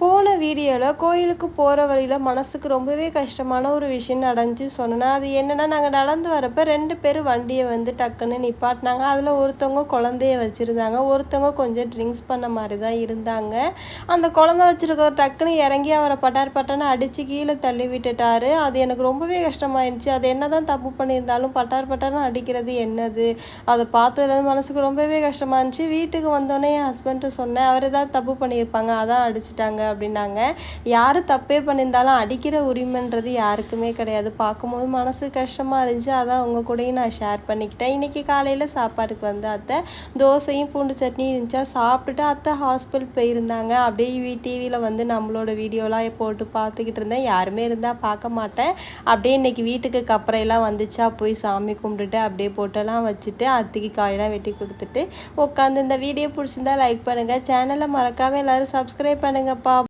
போன வீடியோவில் கோயிலுக்கு போகிற வழியில் மனசுக்கு ரொம்பவே கஷ்டமான ஒரு விஷயம் நடந்துச்சு சொன்னேன்னா அது என்னென்னா நாங்கள் நடந்து வரப்போ ரெண்டு பேர் வண்டியை வந்து டக்குன்னு நிப்பாட்டினாங்க. அதில் ஒருத்தவங்க குழந்தைய வச்சுருந்தாங்க. ஒருத்தவங்க கொஞ்சம் ட்ரிங்க்ஸ் பண்ண மாதிரி தான் இருந்தாங்க. அந்த குழந்தை வச்சுருக்க டக்குன்னு இறங்கி அவரை பட்டார் பட்டான்னு அடித்து கீழே தள்ளி விட்டுட்டாரு. அது எனக்கு ரொம்பவே கஷ்டமாயிருந்துச்சு. அது என்ன தான் தப்பு பண்ணியிருந்தாலும் பட்டார் பட்டார்னு அடிக்கிறது என்னது? அதை பார்த்ததுல மனசுக்கு ரொம்பவே கஷ்டமாக இருந்துச்சு வீட்டுக்கு வந்தோடனே என் ஹஸ்பண்ட்டு சொன்னேன் அவர் ஏதாவது தப்பு பண்ணியிருப்பாங்க. அதான் அடிச்சிட்டாங்க. அப்படின்னாங்க. யார் தப்பே பண்ணியிருந்தாலும் அடிக்கிற உரிமைன்றது யாருக்குமே கிடையாது. பார்க்கும்போது மனசு கஷ்டமாக இருந்துச்சு. அதான் உங்கள் கூடயும் நான் ஷேர் பண்ணிக்கிட்டேன். இன்றைக்கி காலையில் சாப்பாடுக்கு வந்து அத்தை தோசையும் பூண்டு சட்னி இருந்துச்சா? சாப்பிட்டுட்டு அத்தை ஹாஸ்பிட்டல் போயிருந்தாங்க. அப்படியே டிவியில் வந்து நம்மளோட வீடியோலாம் போட்டு பார்த்துக்கிட்டு இருந்தேன். யாருமே இருந்தால் பார்க்க மாட்டேன். அப்படியே இன்னைக்கு வீட்டுக்கு கப்பறையெல்லாம் வந்துச்சா? போய் சாமி கும்பிட்டுட்டு அப்படியே போட்டெல்லாம் வச்சுட்டு அத்திக்கு காயெல்லாம் வெட்டி கொடுத்துட்டு உட்காந்து இந்த வீடியோ பிடிச்சிருந்தா லைக் பண்ணுங்கள் சேனலை மறக்காமல் எல்லோரும் சப்ஸ்கிரைப் பண்ணுங்கப்பா.